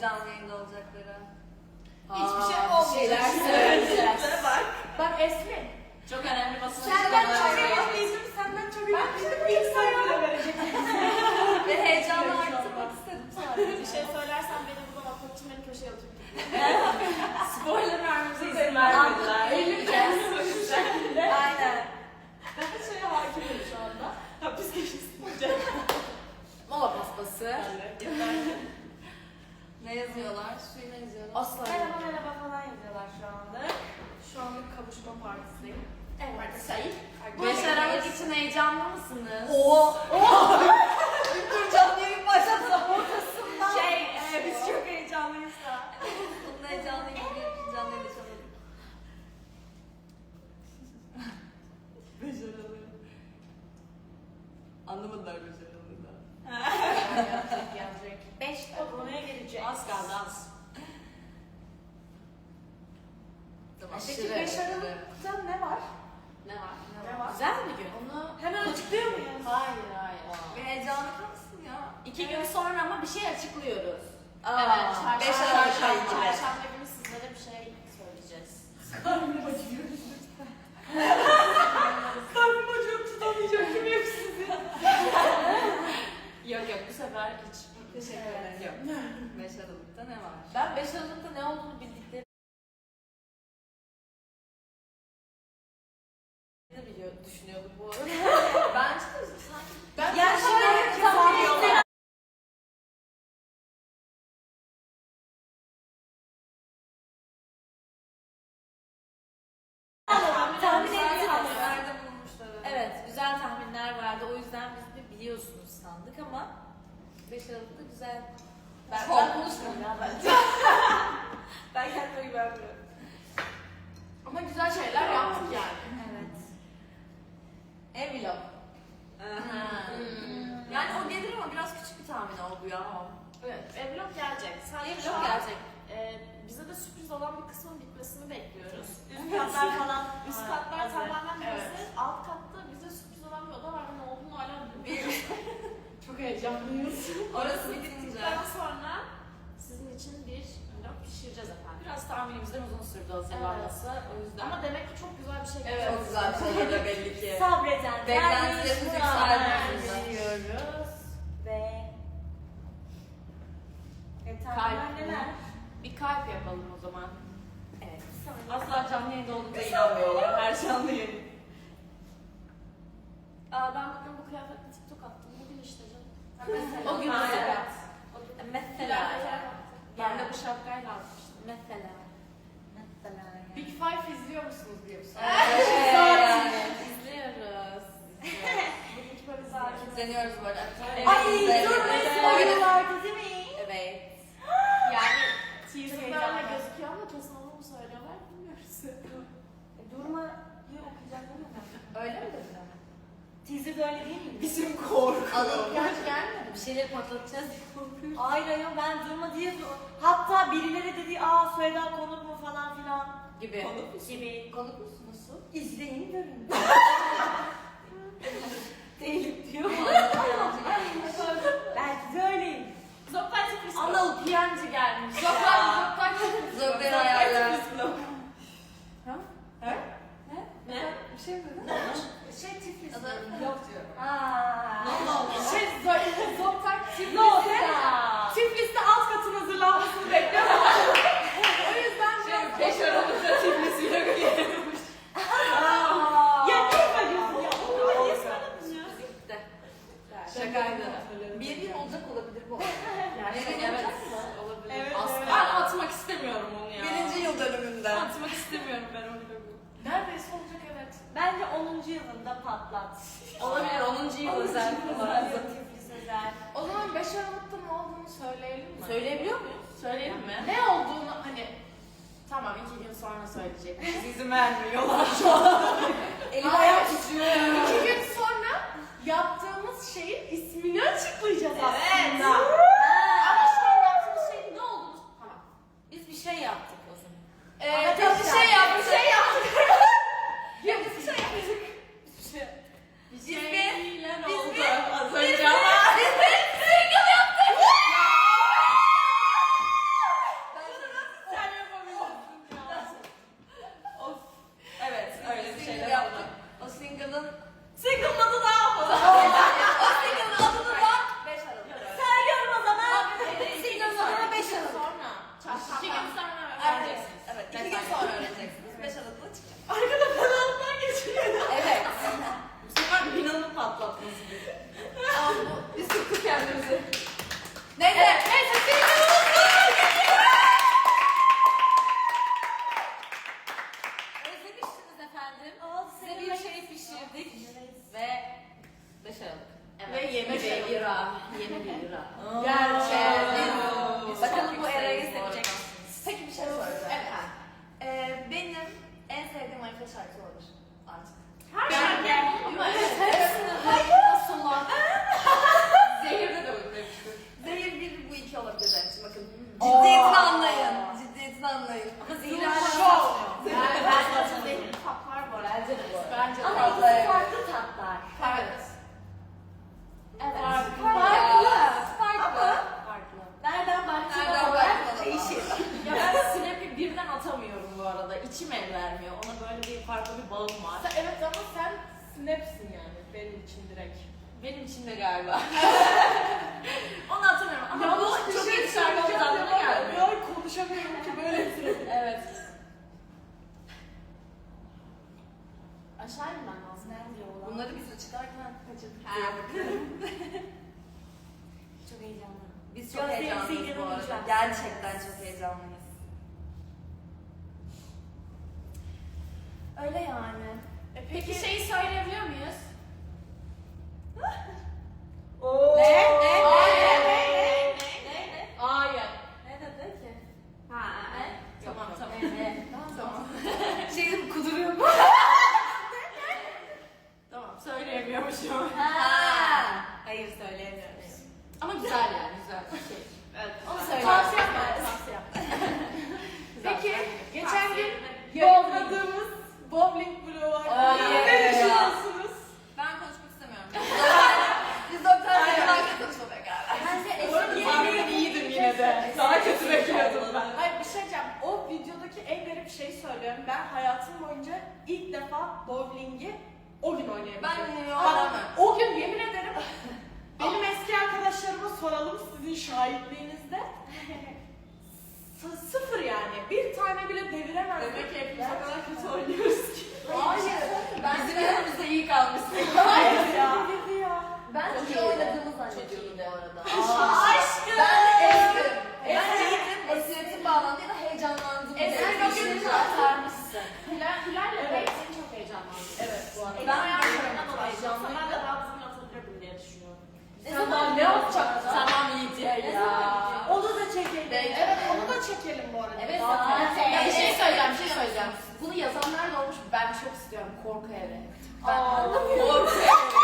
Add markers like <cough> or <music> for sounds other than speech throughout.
canlı yayında olacakları. Hiçbir şey olmayacak. bir şeyler söyleyeceğiz. Bak. Bak Esmin. Çok önemli basın Senden çok ümitliydim. Senden çok ümitliydim. Bilgisayar verecek. Ve heyecanı arttırmak istedim sadece. Bir şey söylersen beni buradan atmak için beni köşeye oturtun. Spoiler vermemize izin vermediler. Aynen. Ben de şeye hakimim şu anda. Hapis geçmişsin. Mola paspası. Ne yazıyorlar? Suyu ne yazıyorlar? Asla. Merhaba merhaba falan yazıyorlar şu anda. Şu anlık kavuşma partisiyim. Evet. Sayın. 5 Aralık için heyecanlı mısınız? Oo. Dur <laughs> canlı yayın başladı ortasından. Şey, e, biz çok heyecanlıyız da. Bunun heyecanlı gibi bir canlı yayın yaşamadık. Başarılı. Anlamadılar başarılı da. Gelecek gelecek. 5 aboneye gelecek. Az kaldı az. Tamam. Peki Aşırı 5 aşırı. Aralık'ta ne var? Ne var? Ne var? Güzel bir gün. Onu... Hemen açıklıyor muyuz? Hayır hayır. Bir heyecanlı kalsın ya. İki gün sonra ama bir şey açıklıyoruz. Aa, evet, çarşamba, beş Aralık çarşamba günü sizlere bir şey söyleyeceğiz. Karnım acıyor tutamayacak gibi hepsinizi. Yok yok bu sefer hiç. Teşekkür ederim. Yok. <laughs> 5 Aralık'ta ne var? Ben 5 Aralık'ta ne olduğunu bildikleri biliyor, düşünüyordum bu arada. Bence de sanki Ben Yani şöyle şöyle tahmin ettim. Tahmin güzel ettim. tahminlerde bulmuşlar. Evet, güzel tahminler vardı. O yüzden biz de biliyorsunuz sandık ama 5 Aralık'ta güzel. Ben, Çok. ben konuşmuyorum ya bence. Ben kendime güvenmiyorum. Ama güzel şeyler yaptık yani. Evet. Envelope. Hmm. Yani o gelir ama biraz küçük bir tahmin oldu ya. Evet, Evlog gelecek. Sadece Evlog şu an, gelecek. e, bize de sürpriz olan bir kısmın bitmesini bekliyoruz. Üst katlar falan. Üst Ha, katlar hazır. tamamen Evet. hazır. Alt katta bize sürpriz olan bir oda var ve ne olduğunu hala bilmiyoruz. Çok heyecanlıyız. Orası bitince. Bittikten sonra sizin için bir vlog pişireceğiz efendim. Biraz tahminimizden uzun sürdü hazırlanması. O yüzden. Ama demek ki çok güzel bir şey Evet. gelecek. Çok güzel bir şey geliyor belli ki. Sabredenler Beklentilerimiz yükseldi. Geliyoruz ve e, Kalp. tahminler neler? Bir kalp yapalım o zaman. Evet. Asla canlı yayında olduğumuza inanmıyorlar. Her canlı yayın. Aa, ben bugün bu kıyafetle TikTok attım. Bugün işte canım. Mesela. O gün Ha, mesela. evet. Mesela. Ben de bu şapkayla almıştım. Mesela. Mesela yani. Big Five izliyor musunuz diye bir soru. Evet. <laughs> İzliyoruz. Bugünkü böyle zaten. Kitleniyoruz bu arada. Evet. Ay Evet. durmayın Evet. spoilerlardı değil mi? Evet. <gasps> Yani Teaser teaserlarla gözüküyor ama kesin onu. E, Durmayı okuyacaklar mı? Öyle mi dediler? Teaser'da öyle değil mi? Bizim korku. Anıl yaş gelmedi. Bir şeyleri patlatacağız diye korkuyorum. Hayır ayol ben durma diye Hatta birileri dedi aa Süheyda konuk mu falan filan Gibi. gibi. Konuk musun? Nasıl? İzleyin görün. <laughs> Değilim diyor. <laughs> Belki de öyleyim. Sürpriz. Anıl piyancı gelmiş. Zoktay, Zoktay sürpriz. Zöbben ayarlar. Ne? Bir şey mi dedin? Şey Tiflis. Yok diyorum. Aaa. Şey, Zoktay Ne oldu? Tiflis'te alt katın hazırlanmasını bekliyorum. o yüzden biraz... 5 Aralık'ta Tiflis'iyle geliyormuş. Ya ne yapıyorsun ya? Bunu niye söyledin ya? Bitti. Şakaydı. Bir yıl olacak olabilir bu. Yani Evet. Olabilir. Evet, Aslında. Ben atmak istemiyorum onu ya. Birinci yıl dönümünden. Atmak istemiyorum ben onu. Neredeyse olacak evet. Bence 10. yılında patlat. <laughs> Olabilir 10. yıl özel özel. O zaman 5 Aralık'ta ne olduğunu söyleyelim mi? Söyleyebiliyor muyuz? Söyleyelim mi? Ne olduğunu hani Tamam iki gün sonra söyleyecek. Biz izin vermiyorlar şu <laughs> an. Elim ayağım titriyor. iki gün sonra yaptığımız şeyin ismini açıklayacağız aslında. Ama şu an yaptığımız şeyin ne olduğunu... Tamam. Biz bir şey yaptık. Ee, biz bir şey yaptık. Bir şey yaptık. <laughs> ya biz bir şey yaptık. Bir, Bir biz şeyler oldu. bir, az önce ama. Böyle sürekli. Evet. Aşağı inmen lazım. Nerede yolda? Bunları biz çıkarken kaçırdık. Ha. <laughs> çok heyecanlı. Biz çok heyecanlıyız bu arada. Gerçekten çok heyecanlıyız. Öyle yani. E peki, şeyi söyleyebiliyor muyuz? <laughs> Oo. Ne? Ne? Ne? heyecanlandım. Evet, sen bakın kurtarmışsın. Hilal, Hilal ile evet. seni çok heyecanlandım. Evet, bu arada. Ben ayağımdan dolayı heyecanlandım. Ben de rahatsızlık hatırlayabilirim diye düşünüyorum. Ne zaman ne yapacak? Tamam iyi diye ya. Onu da çekelim. Evet, onu da çekelim bu arada. Evet, zaten. Ya bir şey söyleyeceğim, bir şey söyleyeceğim. Bunu yazanlar da olmuş. Ben çok istiyorum korku evi. Ben korku evi. <laughs>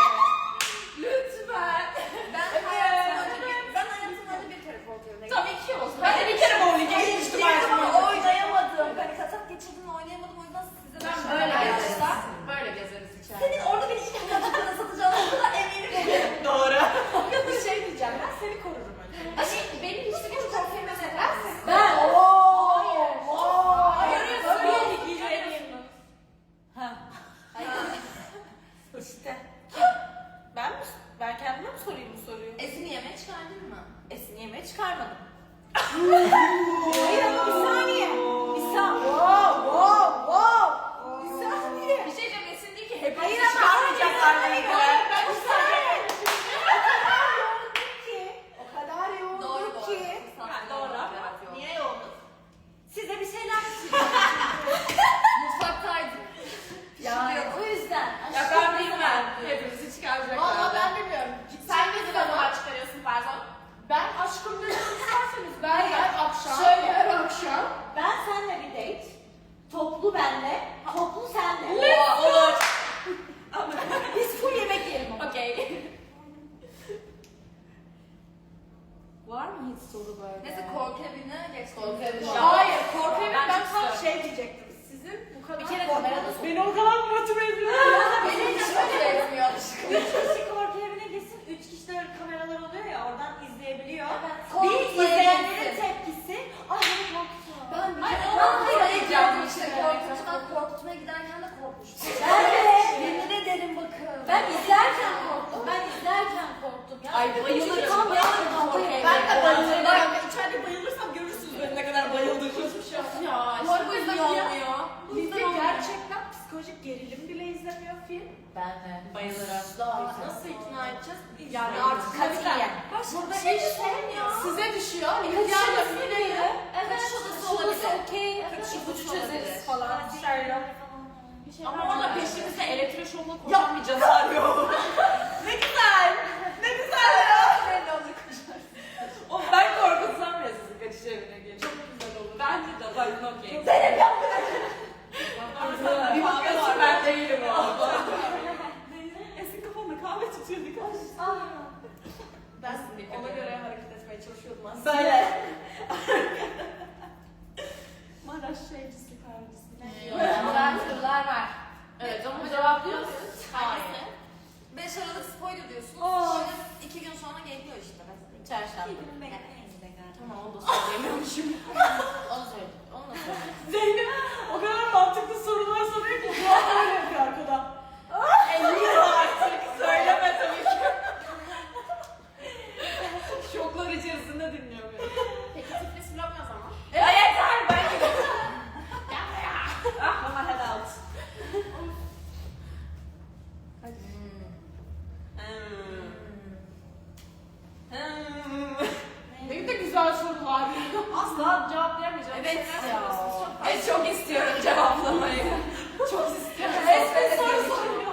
kaçırdığını oynayamadım o yüzden size Ben böyle gezeriz. arkadaşlar. Böyle gezeriz içeride. Senin orada beni ilk kaçırdığını satacağına kadar eminim. <laughs> Doğru. bir şey diyeceğim ben seni korurum. Hani benim hiçbir ya film. Ben de. Bayılırım. Daha nasıl ikna edeceğiz? Yani artık katiyen. Burada şey sorun ya. Size düşüyor. İhtiyar da filmleri. Evet. Şurası olabilir. okey. İpucu çözeriz falan. Şöyle. Ama şey orada peşimizde elektro şovla koşan <laughs> ne güzel. Ne güzel ya. o ben korkutsam ya sizi kaçış evine gelin. Çok güzel olur. Bence de. Bak okey. Zeynep yapma. Bir bakıyorsun ben değilim o. Esin kafamda kahve tutuyorduk. Ah. Ben ona göre hareket etmeye çalışıyordum aslında. Böyle. <laughs> Maraş şeycisi kahvecisi. Ne diyor? Güzel sorular var. Evet ama cevaplıyor musunuz? Hangisi? 5 Aralık spoiler diyorsunuz. Oh. Şimdi 2 gün sonra geliyor işte. Çarşamba. İki gün bekleyin. Tamam onu da söyleyemiyormuşum. onu söyle. Onu da söyle. <laughs> Zeynep soruyor ki cevap öyle yapıyor arkada. Elliyor artık. Söyleme tabii ki. Şoklar içerisinde dinliyor beni. Peki Tiflis vlog ne zaman? Ya yeter ben gidiyorum. Gel buraya. Ah bana head out. Ne de güzel sorular. Asla cevaplayamayacağım. Evet ya. Ben çok istiyorum cevaplamayı. Çok istiyorum. Resmen soru soru soruyor.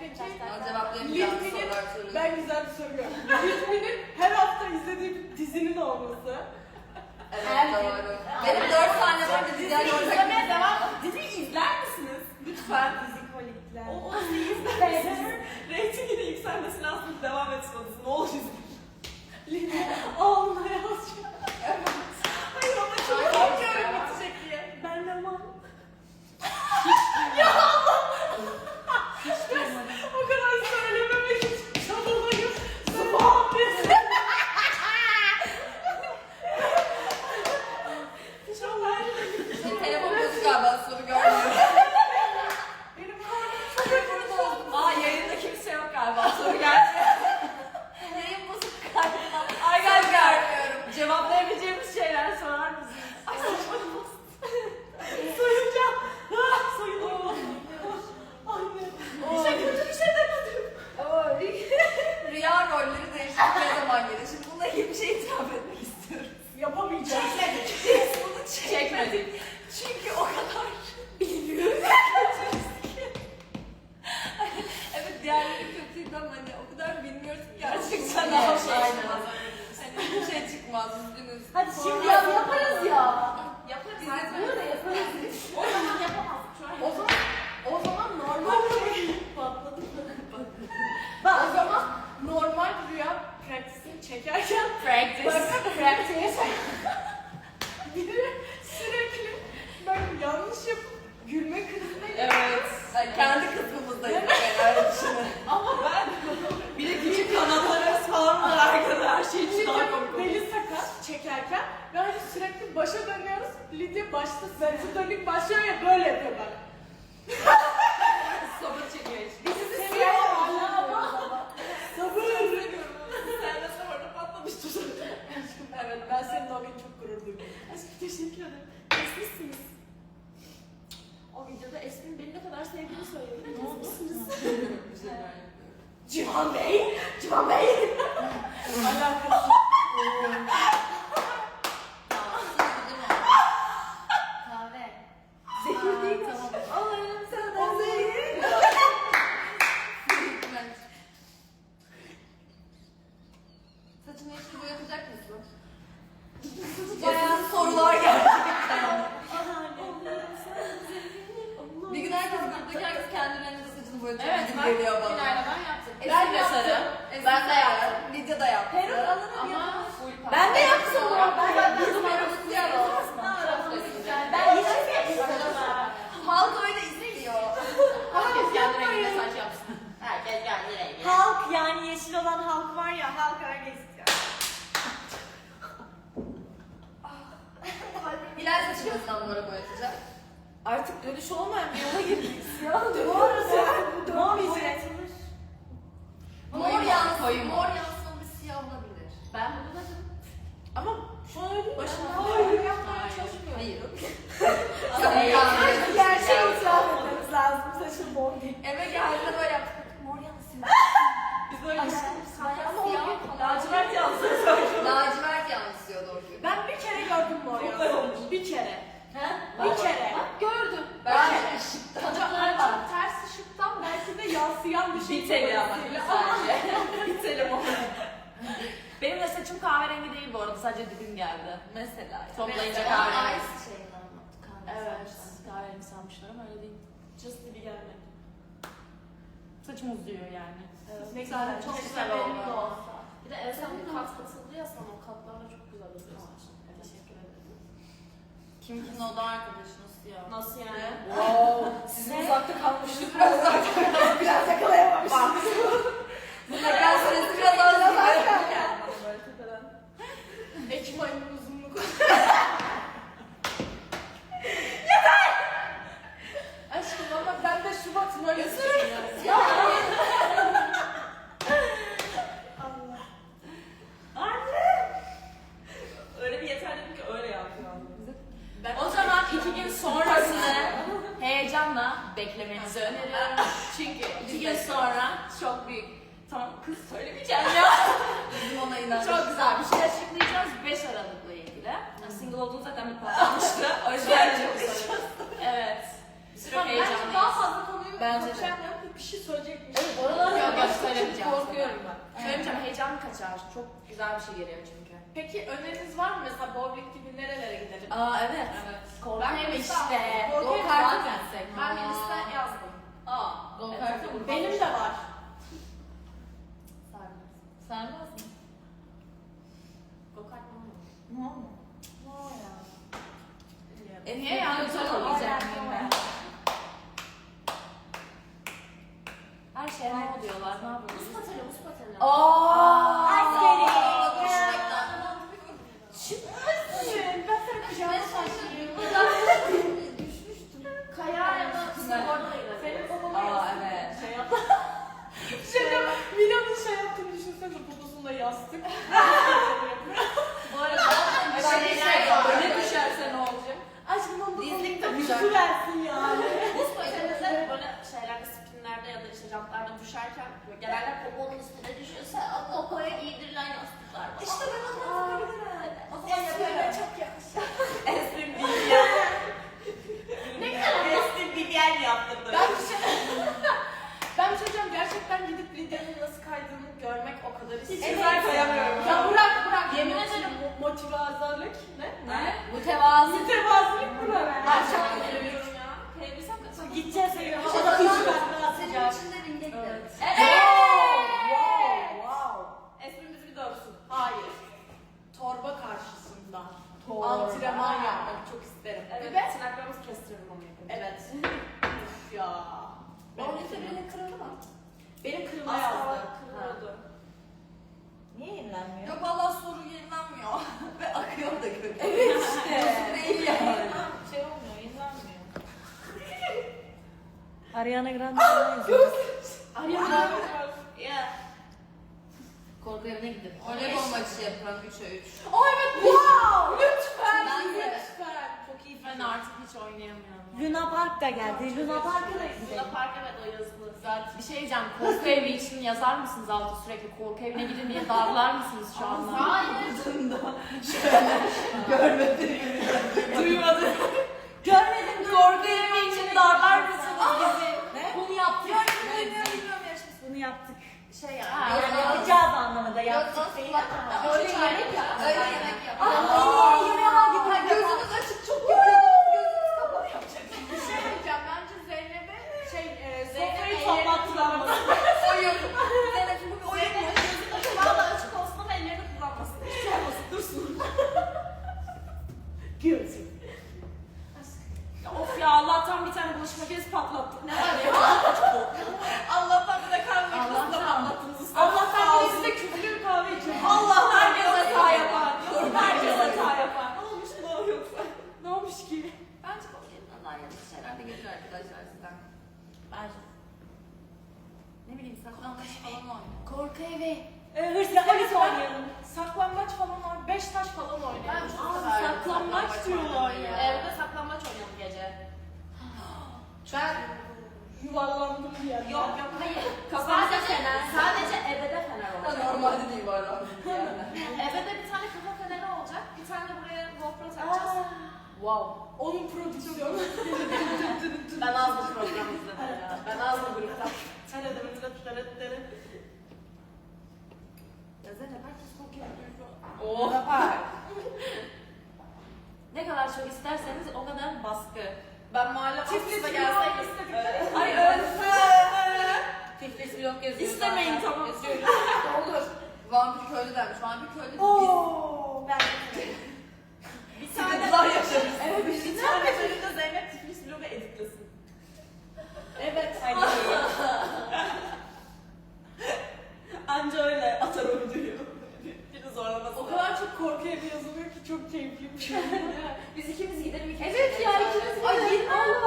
Peki, Ben cevaplayamayacağım Litmin'in- sorular soruyorum. ben güzel bir soru gördüm. Litmin'in her hafta izlediği bir dizinin olması. Evet doğru. Benim 4 tane var bir diğer İzlemeye devam. Diziyi izler misiniz? Lütfen. Fizikolikler. O, o diziyi izler misiniz? Reytinginin yükselmesine aslında devam etsin o dizi. Ne olur izleyin. Litmin alnına yazacağım. Hayır ama çok korkuyorum bitecek diye. Ben de var. ya Allah! o kadar söylememek için çabalayıp zıbam diye. Senin telefon bozuk galiba soru görmüyorum. Benim karnım çok acıdı. Aa yayında kimse yok galiba. Soru gelmiyor. Yayın bozuk galiba. Arkadaşlar cevaplayabileceğimiz şeyler sorar mısınız? Ay saçmalama. Soyunacağım. Ah, soyunuyorum. Anne. Bir şey kötü bir şey demedim. Rüya rolleri değişik ne zaman gelir? Şimdi bununla ilgili bir şey itiraf etmek istiyorum. Yapamayacağım. Biz bunu çekmedik. Çekmedik. Çünkü o kadar bilmiyoruz. evet diğerleri kötüydü ama hani o kadar bilmiyoruz ki gerçekten Aynen. her şey çıkmaz. Hani şey çıkmaz üzgünüz. Hadi şimdi ya yaparız ya. Yaparız. Biz de böyle yaparız. O zaman an. O zaman o zaman normal patladı. o zaman normal rüya praktisi çekerken Practice. bakın pratiğe biri <laughs> sürekli ben yanlış yapıp gülme krizine Evet. Yani kendi kısmımızdayız düşünün. Ama ben Bir de küçük kanallara sorma arkada her şey için daha komik sakat çekerken ve hani sürekli başa dönüyoruz. Lidya başta sırtı dönük başlıyor ya böyle yapıyor bak. Sabır çekiyor. Bizi seviyor hala ama. Sabır. Sen de sonra patlamıştı. Aşkım evet ben seninle o gün çok gurur duydum. Aşkım teşekkür ederim. Esmisiniz. O videoda Esmin beni ne kadar sevdiğini söylüyor. Ne oldu? Civan Bey! Civan Bey! Alakası. Kahve. Zehir değil mi? Allah'ım sen O zehir. Saçını yeşil boyatacak mısın? Bayağı sorular gerçekten. Bir gün herkes gruptaki herkes kendi renginde saçını boyatacak Evet, gibi ben geliyor bana. Günaydın yaptım. Esin de yaptı. sarı. Esin Ben de yaptım. Lidya da yaptı. Peruk alınır Ama ya. full Ben de yaptım pembe. ya. Ben de Bizim yaptım. aramızda yer olmaz mı? Ben hiç yapmadım. Halk öyle istiyor. Herkes kendi renginde saç yapsın. Herkes kendi renginde. Halk yani yeşil olan halk var ya halk öyle istiyor. Hilal saçını nasıl mora boyatacak? Artık dönüş olmayan bir yola girdik <laughs> ya. Bu arada bu dönmeyecek. Mor yansın, mor yansın bir siyah olabilir. Ben bunu da Ama şu an öyle değil mi? Başına yapmaya çalışmıyorum. Hayır. <laughs> Hayır. Hayır. Gerçeği itiraf etmemiz lazım. Saçın mor değil. Eve geldiğinde böyle yaptık. Mor yansın. Biz öyle Ama o gün Lacivert yansın. Lacivert yansıyor doğru. Ben bir kere gördüm mor yansın. Bir kere. Bir kere. Gördüm. Ben ışıkta. Acaba çok ters ışıktan belki de yansıyan bir şey. Bir teli ama dolayısıyla. sadece. Bir telim o. Benim de saçım kahverengi değil bu arada sadece dibim geldi. Mesela. yani. Toplayınca kahverengi. ice şeyini anlattı. Kahve Evet. Kahverengi sanmışlar ama öyle değil. Just dibi gelmedi. Saçım uzuyor yani. Ne güzel, çok güzel oldu. Bir de Elsen bir kat katıldı ya sana o katlarla çok güzel oluyor saçın. Teşekkür ederim. Kim kimin oda arkadaşınız ya? Nasıl yani? <laughs> Wow. Sizin uzakta kalmıştık biraz uzakta. <laughs> biraz yakalayamamıştık. Bu tekrar süresi biraz az gibi. Böyle tepeden. Ekim ayının uzunluğu. Aşkım ama ben de Şubat'ın öylesiyim ya. Öyle bir yeter dedim ki öyle yaptım. O zaman iki gün sonrasını heyecanla beklemenizi öneriyorum. Çünkü iki gün sonra çok büyük Tamam kız söylemeyeceğim ya. Bizim ona inanç. Çok güzel bir şey açıklayacağız 5 Aralık'la ilgili. Yani single olduğunu zaten bir patlamıştı. O yüzden çok Evet. Bir sürü Tamam, bence heyecanlıyız. daha fazla konuyu Bence de. konuşacağım. Bir şey söyleyecekmiş. Evet, oralar Yok, yok, yok, korkuyorum ben. Söylemeyeceğim, heyecanlı kaçar. Çok güzel bir şey geliyor çünkü. Peki öneriniz var mı mesela bowling gibi nerelere gidelim? Aa evet. Evet. Korkuyorum Ben işte. Korkuyorum gitsek. Ben bir liste yazdım. Aa, mı? Benim de var. <laughs> Sarmaz mı? Go-kart mı? Ne oldu? E Niye ya? Güzel olmayacak mıyım ben? Her şeye ne oluyorlar? Ne Buz yapıyorsunuz? pateni, buz pateni. Aa! Askeri. Düşmekten. Ben sana kucağıma taşıyayım. Kaya ya da snowboard'a gidelim. Senin babama Aa yastık. evet. Şey yap. Şey yap. Mila'nın şey yaptığını düşünsene babasında yastık. <laughs> Bu arada Ben de şey ya. var. Öne düşerse ne olacak? Aşkım onu Dizlik da takacak. yüzü versin yani. Buz pateninde böyle şeylerde, spinlerde ya da işte jantlarda düşerken böyle genelde poponun üstüne düşüyorsa o popoya giydirilen yastıklar var. İşte ben onu yapabilirim. O zaman Esprime yaparım. çok yakışır. Esprim değil ya. Ne kadar Esprim bir yer yaptırdı. Ben bir şey... ben bir şey diyeceğim, gerçekten gidip Lidya'nın nasıl kaydığını görmek o kadar istiyorum. güzel kayamıyorum. Ya bırak bırak. Yemin Motiv- ederim. Motivazörlük ne? Ne? Mütevazı. Mütevazılık bırak. Ben çok çok seviyorum ya. Kayabilsem kaçamam. Gideceğiz eve. O Hava da zaman hiç Senin sıcak. için de ringe gidelim. Evet. Esprim bizi bir dövsün. Hayır. Torba karşısında. Torba. Antrenman yapmak çok isterim. Evet, Ve tırnaklarımızı kestiririm onu yapınca. evet. Üf ya. Bowling'de birinin kralı mı? Benim kırma Az yazdı. kala kırılıyordu. Niye yenilenmiyor? Yok valla soru yenilenmiyor. Ve akıyor da kötü. Evet işte. Değil yani. Şey olmuyor, yenilenmiyor. Ariana Grande. Ariana Ya. Korku evine gidelim. Voleybol maçı yapalım 3'e 3. Aa evet wow. Lütfen. Ben de. Lütfen. Çok iyi ben artık hiç oynayamıyorum. Luna Park da geldi. Luna Park'a da gidelim. Luna Park evet o yazılı. Zaten bir şey diyeceğim. Korku evi için yazar mısınız altı sürekli? Korku evine gidin diye darlar mısınız şu anda? Hayır. Görmedim. Duymadım. Görmedim. Korku evi için darlar mısınız bizi? Ne? Bunu yaptık. Bunu yaptık. Şey yani. Ha, Yani yapacağız anlamında yaptık değil. Öyle yemek yap. Öyle yemek yap. Aa, yemeğe hangi kaydı Gözünüz açık çok yapıyordunuz. Gözünüz kapalı yapacaksınız. Bir şey <laughs> diyeceğim. Bence Zeynep'e şey e, sofrayı toplattılar. <laughs> Oyun. Zeynep'in bu bir oyun mu? Valla açık olsun ama ellerini kullanmasın. Hiçbir şey dursun. <laughs> Ya of ya Allah'tan bir tane bulaşık makinesi patlattık. Ne var ya? Allah'tan bir de kahve makinesinde Allah'tan. patlattınız. Allah'tan birisi de küflü bir kahve içiyor. Allah herkes hata yapar. Herkes Doğru. hata yapar. Ne olmuş ne o yoksa? Ne olmuş ki? Bence bu yerinden yanlış şeyler de gelir arkadaşlar sizden. Bence. Ne bileyim saklanmış falan oynuyor. Korku evi. E, hırsız polis oynayalım. Saklambaç falan var. Beş taş falan Ben oynayalım. çok Aa, severim diyorlar ya. Evde saklambaç oynayalım gece. <gasps> Ben yuvarlandım bir yerden. Yok yok hayır. Kafamıza Sadece, fener. sadece evde fener olacak. Normalde var abi. Yani. Evde bir tane kafa feneri olacak. Bir tane de buraya GoPro takacağız. Wow. Onun prodüksiyonu. <laughs> Ben az bu program izledim ya. Ben az bu gruptan. Oh. Yapar. ne kadar çok isterseniz o kadar baskı. Ben mahalle baskısına gelseydim. Ay ölsün. Tiflis blok yazıyor. İstemeyin tamam. Olur. Vampir köylü dermiş. Vampir köylü biz. Oo. Ben. bir tane. Kızlar yaşarız. Evet bir tane. Biz ikimiz gidelim. Ikimiz evet ya ikimiz gidelim. Ay,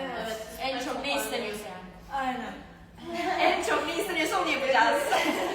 Evet. <laughs> En çok ne isteniyorsa yani. Aynen. en çok ne isteniyorsa onu yapacağız. <laughs>